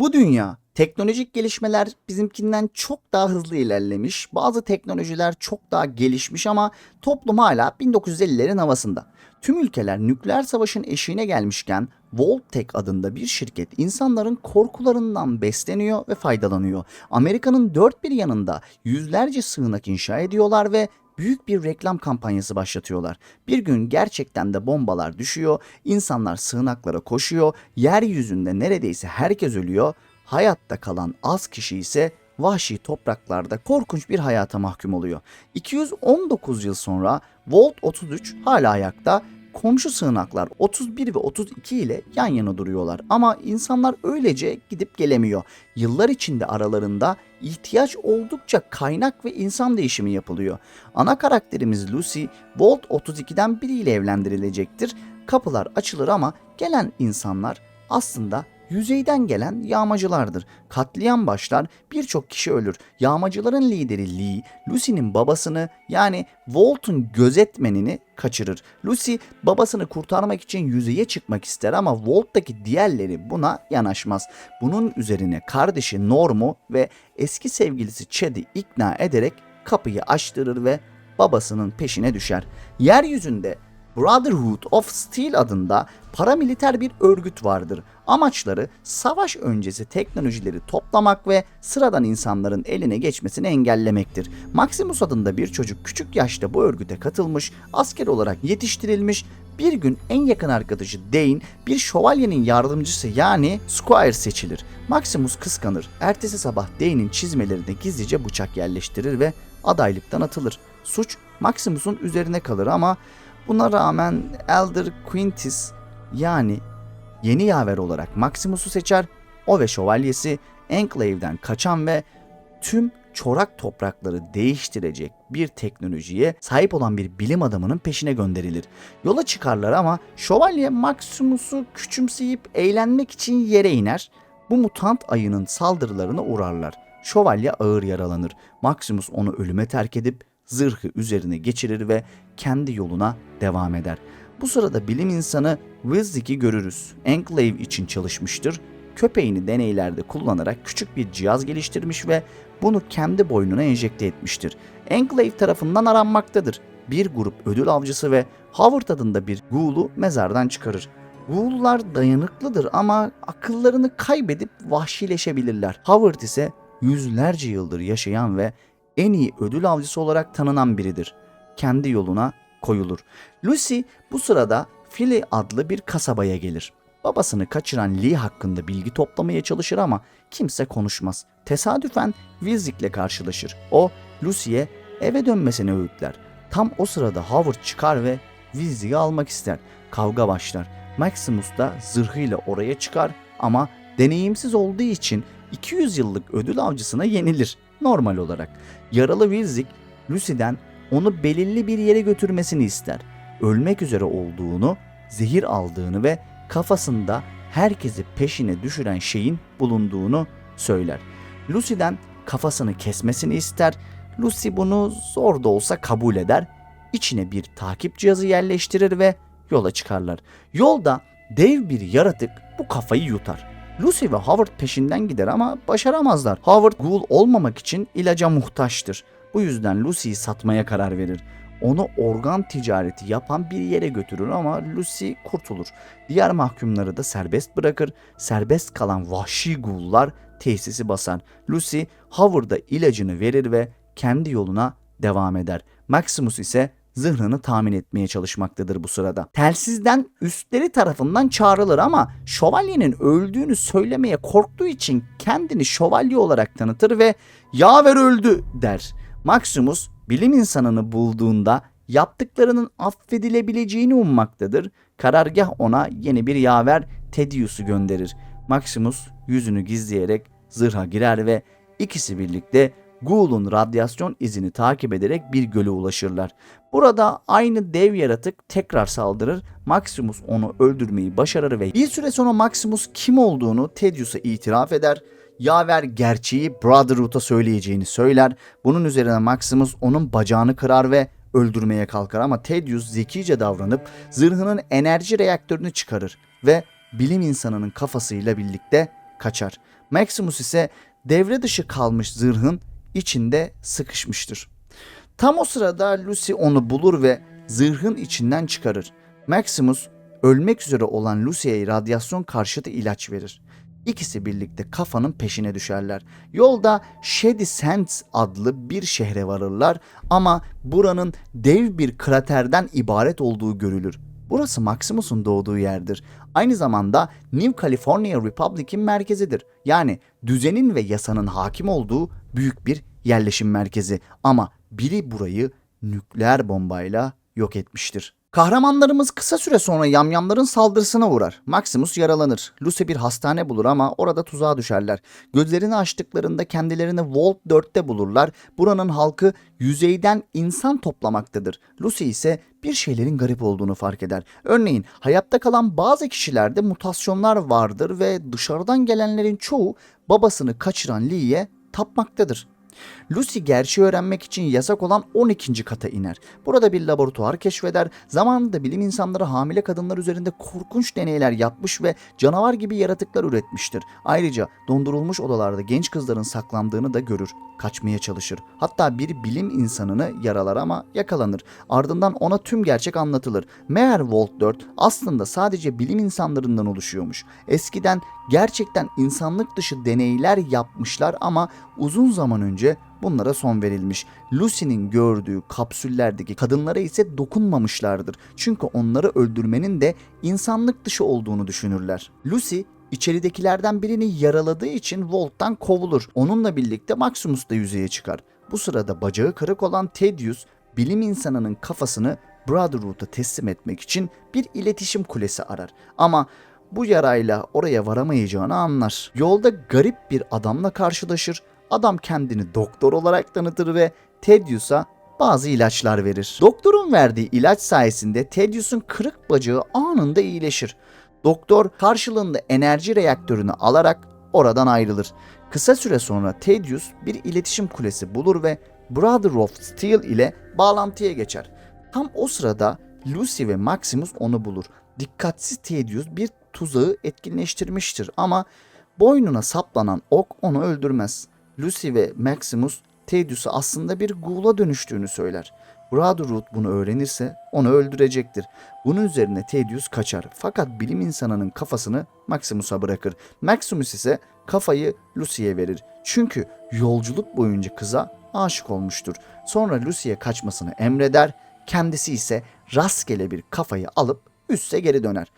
Bu dünya teknolojik gelişmeler bizimkinden çok daha hızlı ilerlemiş. Bazı teknolojiler çok daha gelişmiş ama toplum hala 1950'lerin havasında. Tüm ülkeler nükleer savaşın eşiğine gelmişken Voltec adında bir şirket insanların korkularından besleniyor ve faydalanıyor. Amerika'nın dört bir yanında yüzlerce sığınak inşa ediyorlar ve büyük bir reklam kampanyası başlatıyorlar. Bir gün gerçekten de bombalar düşüyor, insanlar sığınaklara koşuyor, yeryüzünde neredeyse herkes ölüyor, hayatta kalan az kişi ise vahşi topraklarda korkunç bir hayata mahkum oluyor. 219 yıl sonra Volt 33 hala ayakta, komşu sığınaklar 31 ve 32 ile yan yana duruyorlar ama insanlar öylece gidip gelemiyor. Yıllar içinde aralarında ihtiyaç oldukça kaynak ve insan değişimi yapılıyor. Ana karakterimiz Lucy Volt 32'den biriyle evlendirilecektir. Kapılar açılır ama gelen insanlar aslında yüzeyden gelen yağmacılardır. Katliam başlar, birçok kişi ölür. Yağmacıların lideri Lee, Lucy'nin babasını yani Walt'un gözetmenini kaçırır. Lucy babasını kurtarmak için yüzeye çıkmak ister ama Walt'taki diğerleri buna yanaşmaz. Bunun üzerine kardeşi Norm'u ve eski sevgilisi Chad'i ikna ederek kapıyı açtırır ve babasının peşine düşer. Yeryüzünde Brotherhood of Steel adında paramiliter bir örgüt vardır. Amaçları savaş öncesi teknolojileri toplamak ve sıradan insanların eline geçmesini engellemektir. Maximus adında bir çocuk küçük yaşta bu örgüte katılmış, asker olarak yetiştirilmiş, bir gün en yakın arkadaşı Dane bir şövalyenin yardımcısı yani Squire seçilir. Maximus kıskanır. Ertesi sabah Dane'in çizmelerine gizlice bıçak yerleştirir ve adaylıktan atılır. Suç Maximus'un üzerine kalır ama Buna rağmen Elder Quintus yani yeni yaver olarak Maximus'u seçer. O ve şövalyesi Enclave'den kaçan ve tüm çorak toprakları değiştirecek bir teknolojiye sahip olan bir bilim adamının peşine gönderilir. Yola çıkarlar ama şövalye Maximus'u küçümseyip eğlenmek için yere iner. Bu mutant ayının saldırılarına uğrarlar. Şövalye ağır yaralanır. Maximus onu ölüme terk edip zırhı üzerine geçirir ve kendi yoluna devam eder. Bu sırada bilim insanı Wizzik'i görürüz. Enclave için çalışmıştır. Köpeğini deneylerde kullanarak küçük bir cihaz geliştirmiş ve bunu kendi boynuna enjekte etmiştir. Enclave tarafından aranmaktadır. Bir grup ödül avcısı ve Howard adında bir ghoul'u mezardan çıkarır. Ghoul'lar dayanıklıdır ama akıllarını kaybedip vahşileşebilirler. Howard ise yüzlerce yıldır yaşayan ve en iyi ödül avcısı olarak tanınan biridir. Kendi yoluna koyulur. Lucy bu sırada Philly adlı bir kasabaya gelir. Babasını kaçıran Lee hakkında bilgi toplamaya çalışır ama kimse konuşmaz. Tesadüfen Wilzik'le karşılaşır. O Lucy'ye eve dönmesini öğütler. Tam o sırada Howard çıkar ve Wilzik'i almak ister. Kavga başlar. Maximus da zırhıyla oraya çıkar ama deneyimsiz olduğu için 200 yıllık ödül avcısına yenilir normal olarak. Yaralı Wilzik Lucy'den onu belirli bir yere götürmesini ister. Ölmek üzere olduğunu, zehir aldığını ve kafasında herkesi peşine düşüren şeyin bulunduğunu söyler. Lucy'den kafasını kesmesini ister. Lucy bunu zor da olsa kabul eder. İçine bir takip cihazı yerleştirir ve yola çıkarlar. Yolda dev bir yaratık bu kafayı yutar. Lucy ve Howard peşinden gider ama başaramazlar. Howard ghoul olmamak için ilaca muhtaçtır. Bu yüzden Lucy'yi satmaya karar verir. Onu organ ticareti yapan bir yere götürür ama Lucy kurtulur. Diğer mahkumları da serbest bırakır. Serbest kalan vahşi ghoul'lar tesisi basar. Lucy Howard'a ilacını verir ve kendi yoluna devam eder. Maximus ise zırhını tahmin etmeye çalışmaktadır bu sırada. Telsizden üstleri tarafından çağrılır ama şövalyenin öldüğünü söylemeye korktuğu için kendini şövalye olarak tanıtır ve yaver öldü der. Maximus bilim insanını bulduğunda yaptıklarının affedilebileceğini ummaktadır. Karargah ona yeni bir yaver Tedius'u gönderir. Maximus yüzünü gizleyerek zırha girer ve ikisi birlikte Ghoul'un radyasyon izini takip ederek bir göle ulaşırlar. Burada aynı dev yaratık tekrar saldırır. Maximus onu öldürmeyi başarır ve bir süre sonra Maximus kim olduğunu Tedius'a itiraf eder. Yaver gerçeği Brotherhood'a söyleyeceğini söyler. Bunun üzerine Maximus onun bacağını kırar ve öldürmeye kalkar ama Tedius zekice davranıp zırhının enerji reaktörünü çıkarır ve bilim insanının kafasıyla birlikte kaçar. Maximus ise devre dışı kalmış zırhın içinde sıkışmıştır. Tam o sırada Lucy onu bulur ve zırhın içinden çıkarır. Maximus ölmek üzere olan Lucy'ye radyasyon karşıtı ilaç verir. İkisi birlikte kafanın peşine düşerler. Yolda Shady Sands adlı bir şehre varırlar ama buranın dev bir kraterden ibaret olduğu görülür. Burası Maximus'un doğduğu yerdir. Aynı zamanda New California Republic'in merkezidir. Yani düzenin ve yasanın hakim olduğu büyük bir yerleşim merkezi. Ama biri burayı nükleer bombayla yok etmiştir. Kahramanlarımız kısa süre sonra yamyamların saldırısına uğrar. Maximus yaralanır. Lucy bir hastane bulur ama orada tuzağa düşerler. Gözlerini açtıklarında kendilerini Vault 4'te bulurlar. Buranın halkı yüzeyden insan toplamaktadır. Lucy ise bir şeylerin garip olduğunu fark eder. Örneğin hayatta kalan bazı kişilerde mutasyonlar vardır ve dışarıdan gelenlerin çoğu babasını kaçıran Lee'ye tapmaktadır. Lucy gerçeği öğrenmek için yasak olan 12. kata iner. Burada bir laboratuvar keşfeder. Zamanında bilim insanları hamile kadınlar üzerinde korkunç deneyler yapmış ve canavar gibi yaratıklar üretmiştir. Ayrıca dondurulmuş odalarda genç kızların saklandığını da görür. Kaçmaya çalışır. Hatta bir bilim insanını yaralar ama yakalanır. Ardından ona tüm gerçek anlatılır. Meğer Vault 4 aslında sadece bilim insanlarından oluşuyormuş. Eskiden gerçekten insanlık dışı deneyler yapmışlar ama uzun zaman önce bunlara son verilmiş. Lucy'nin gördüğü kapsüllerdeki kadınlara ise dokunmamışlardır. Çünkü onları öldürmenin de insanlık dışı olduğunu düşünürler. Lucy içeridekilerden birini yaraladığı için Volt'tan kovulur. Onunla birlikte Maximus da yüzeye çıkar. Bu sırada bacağı kırık olan Thaddeus bilim insanının kafasını Brotherhood'a teslim etmek için bir iletişim kulesi arar. Ama bu yarayla oraya varamayacağını anlar. Yolda garip bir adamla karşılaşır. Adam kendini doktor olarak tanıtır ve Thaddeus'a bazı ilaçlar verir. Doktorun verdiği ilaç sayesinde Thaddeus'un kırık bacağı anında iyileşir. Doktor karşılığında enerji reaktörünü alarak oradan ayrılır. Kısa süre sonra Thaddeus bir iletişim kulesi bulur ve Brother of Steel ile bağlantıya geçer. Tam o sırada Lucy ve Maximus onu bulur. Dikkatsiz Thaddeus bir tuzağı etkinleştirmiştir ama boynuna saplanan ok onu öldürmez. Lucy ve Maximus Thaddeus'a aslında bir ghoul'a dönüştüğünü söyler. Brotherhood bunu öğrenirse onu öldürecektir. Bunun üzerine Thaddeus kaçar fakat bilim insanının kafasını Maximus'a bırakır. Maximus ise kafayı Lucy'ye verir. Çünkü yolculuk boyunca kıza aşık olmuştur. Sonra Lucy'ye kaçmasını emreder. Kendisi ise rastgele bir kafayı alıp üste geri döner.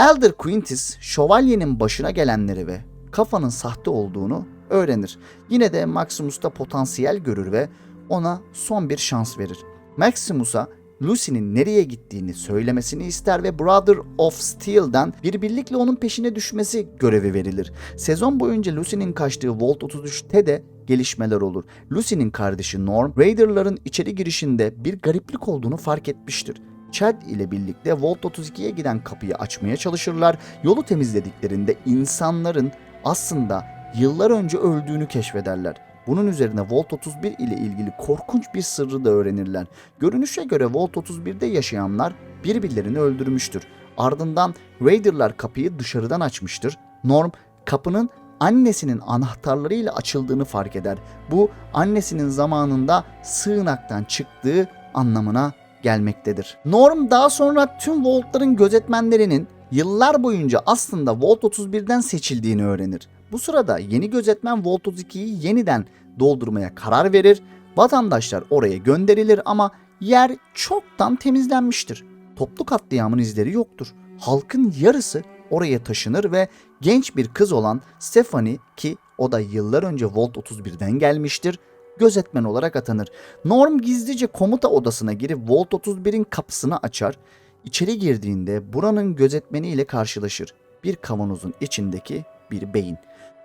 Elder Quintus şövalyenin başına gelenleri ve kafanın sahte olduğunu öğrenir. Yine de Maximus'ta potansiyel görür ve ona son bir şans verir. Maximus'a Lucy'nin nereye gittiğini söylemesini ister ve Brother of Steel'den bir birlikle onun peşine düşmesi görevi verilir. Sezon boyunca Lucy'nin kaçtığı Vault 33'te de gelişmeler olur. Lucy'nin kardeşi Norm, Raider'ların içeri girişinde bir gariplik olduğunu fark etmiştir. Chad ile birlikte Vault 32'ye giden kapıyı açmaya çalışırlar. Yolu temizlediklerinde insanların aslında yıllar önce öldüğünü keşfederler. Bunun üzerine Vault 31 ile ilgili korkunç bir sırrı da öğrenirler. Görünüşe göre Vault 31'de yaşayanlar birbirlerini öldürmüştür. Ardından Raider'lar kapıyı dışarıdan açmıştır. Norm kapının annesinin anahtarlarıyla açıldığını fark eder. Bu annesinin zamanında sığınaktan çıktığı anlamına gelmektedir. Norm daha sonra tüm Vault'ların gözetmenlerinin yıllar boyunca aslında Vault 31'den seçildiğini öğrenir. Bu sırada yeni gözetmen Vault 32'yi yeniden doldurmaya karar verir. Vatandaşlar oraya gönderilir ama yer çoktan temizlenmiştir. Toplu katliamın izleri yoktur. Halkın yarısı oraya taşınır ve genç bir kız olan Stephanie ki o da yıllar önce Vault 31'den gelmiştir gözetmen olarak atanır. Norm gizlice komuta odasına girip Vault 31'in kapısını açar. İçeri girdiğinde buranın gözetmeniyle karşılaşır. Bir kavanozun içindeki bir beyin.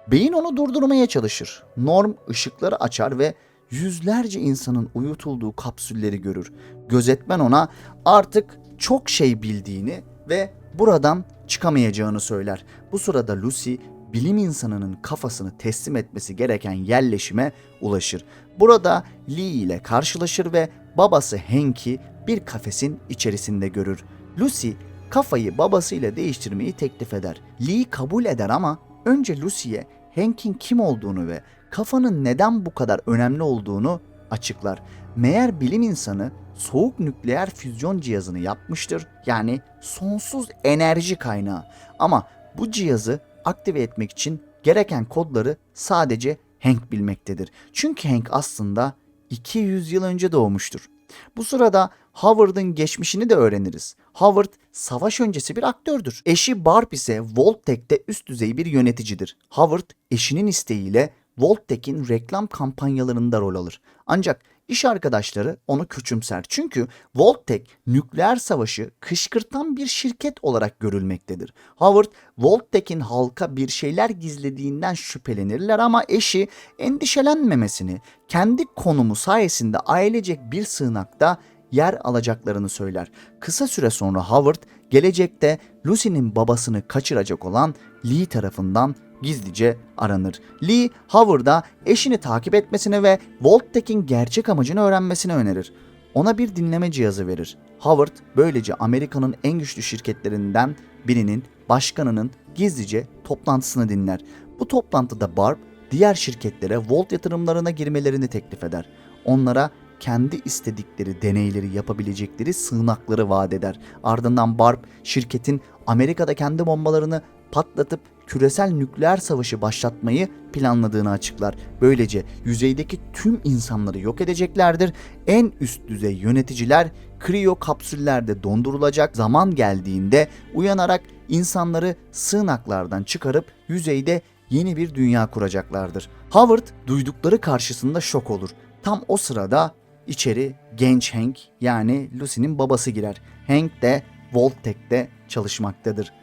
Beyin onu durdurmaya çalışır. Norm ışıkları açar ve yüzlerce insanın uyutulduğu kapsülleri görür. Gözetmen ona artık çok şey bildiğini ve buradan çıkamayacağını söyler. Bu sırada Lucy bilim insanının kafasını teslim etmesi gereken yerleşime ulaşır. Burada Lee ile karşılaşır ve babası Hank'i bir kafesin içerisinde görür. Lucy kafayı babasıyla değiştirmeyi teklif eder. Lee kabul eder ama önce Lucy'ye Hank'in kim olduğunu ve kafanın neden bu kadar önemli olduğunu açıklar. Meğer bilim insanı soğuk nükleer füzyon cihazını yapmıştır. Yani sonsuz enerji kaynağı. Ama bu cihazı aktive etmek için gereken kodları sadece Hank bilmektedir. Çünkü Hank aslında 200 yıl önce doğmuştur. Bu sırada Howard'ın geçmişini de öğreniriz. Howard savaş öncesi bir aktördür. Eşi Barb ise Voltek'te üst düzey bir yöneticidir. Howard eşinin isteğiyle Voltek'in reklam kampanyalarında rol alır. Ancak iş arkadaşları onu küçümser. Çünkü Voltek nükleer savaşı kışkırtan bir şirket olarak görülmektedir. Howard Voltek'in halka bir şeyler gizlediğinden şüphelenirler ama eşi endişelenmemesini, kendi konumu sayesinde ailecek bir sığınakta yer alacaklarını söyler. Kısa süre sonra Howard gelecekte Lucy'nin babasını kaçıracak olan Lee tarafından gizlice aranır. Lee, Howard'a eşini takip etmesini ve Voltek'in gerçek amacını öğrenmesini önerir. Ona bir dinleme cihazı verir. Howard böylece Amerika'nın en güçlü şirketlerinden birinin başkanının gizlice toplantısını dinler. Bu toplantıda Barb diğer şirketlere Volt yatırımlarına girmelerini teklif eder. Onlara kendi istedikleri deneyleri yapabilecekleri sığınakları vaat eder. Ardından Barb şirketin Amerika'da kendi bombalarını patlatıp küresel nükleer savaşı başlatmayı planladığını açıklar. Böylece yüzeydeki tüm insanları yok edeceklerdir. En üst düzey yöneticiler kriyo kapsüllerde dondurulacak. Zaman geldiğinde uyanarak insanları sığınaklardan çıkarıp yüzeyde yeni bir dünya kuracaklardır. Howard duydukları karşısında şok olur. Tam o sırada içeri genç Hank yani Lucy'nin babası girer. Hank de Voltek'te çalışmaktadır.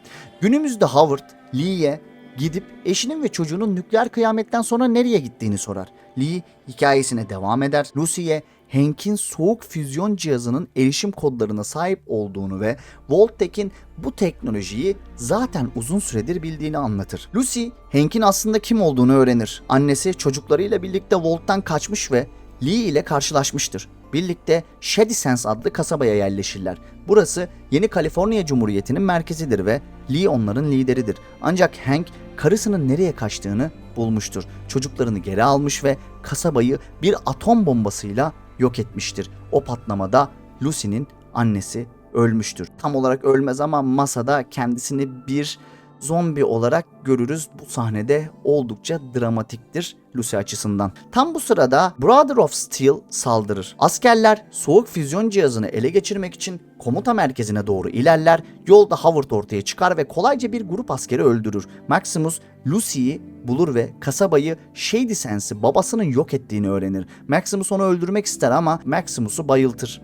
Günümüzde Howard Lee'ye gidip eşinin ve çocuğunun nükleer kıyametten sonra nereye gittiğini sorar. Lee hikayesine devam eder. Lucy'ye Hank'in soğuk füzyon cihazının erişim kodlarına sahip olduğunu ve Voltek'in bu teknolojiyi zaten uzun süredir bildiğini anlatır. Lucy, Hank'in aslında kim olduğunu öğrenir. Annesi çocuklarıyla birlikte Volt'tan kaçmış ve Lee ile karşılaşmıştır. Birlikte Shady Sands adlı kasabaya yerleşirler. Burası Yeni Kaliforniya Cumhuriyeti'nin merkezidir ve Lee onların lideridir. Ancak Hank karısının nereye kaçtığını bulmuştur. Çocuklarını geri almış ve kasabayı bir atom bombasıyla yok etmiştir. O patlamada Lucy'nin annesi ölmüştür. Tam olarak ölmez ama masada kendisini bir zombi olarak görürüz. Bu sahnede oldukça dramatiktir Lucy açısından. Tam bu sırada Brother of Steel saldırır. Askerler soğuk füzyon cihazını ele geçirmek için komuta merkezine doğru ilerler. Yolda Howard ortaya çıkar ve kolayca bir grup askeri öldürür. Maximus Lucy'yi bulur ve kasabayı Shady Sands'i babasının yok ettiğini öğrenir. Maximus onu öldürmek ister ama Maximus'u bayıltır.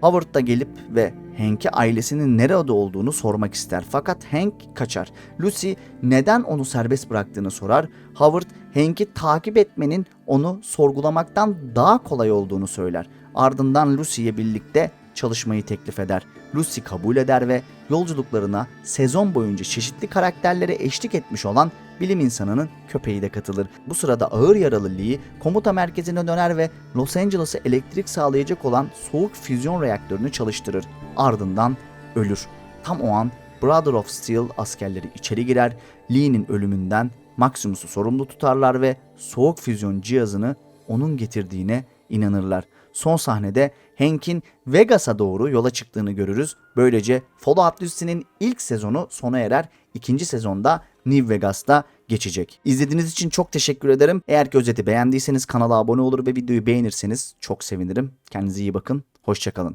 Howard da gelip ve Hank'e ailesinin nerede olduğunu sormak ister. Fakat Hank kaçar. Lucy neden onu serbest bıraktığını sorar. Howard Hank'i takip etmenin onu sorgulamaktan daha kolay olduğunu söyler. Ardından Lucy'ye birlikte çalışmayı teklif eder. Lucy kabul eder ve yolculuklarına sezon boyunca çeşitli karakterlere eşlik etmiş olan bilim insanının köpeği de katılır. Bu sırada ağır yaralı Lee komuta merkezine döner ve Los Angeles'a elektrik sağlayacak olan soğuk füzyon reaktörünü çalıştırır. Ardından ölür. Tam o an Brother of Steel askerleri içeri girer. Lee'nin ölümünden Maximus'u sorumlu tutarlar ve soğuk füzyon cihazını onun getirdiğine inanırlar. Son sahnede Hank'in Vegas'a doğru yola çıktığını görürüz. Böylece Fallout dizisinin ilk sezonu sona erer. İkinci sezonda New Vegas'ta geçecek. İzlediğiniz için çok teşekkür ederim. Eğer ki özeti beğendiyseniz kanala abone olur ve videoyu beğenirseniz çok sevinirim. Kendinize iyi bakın. Hoşçakalın.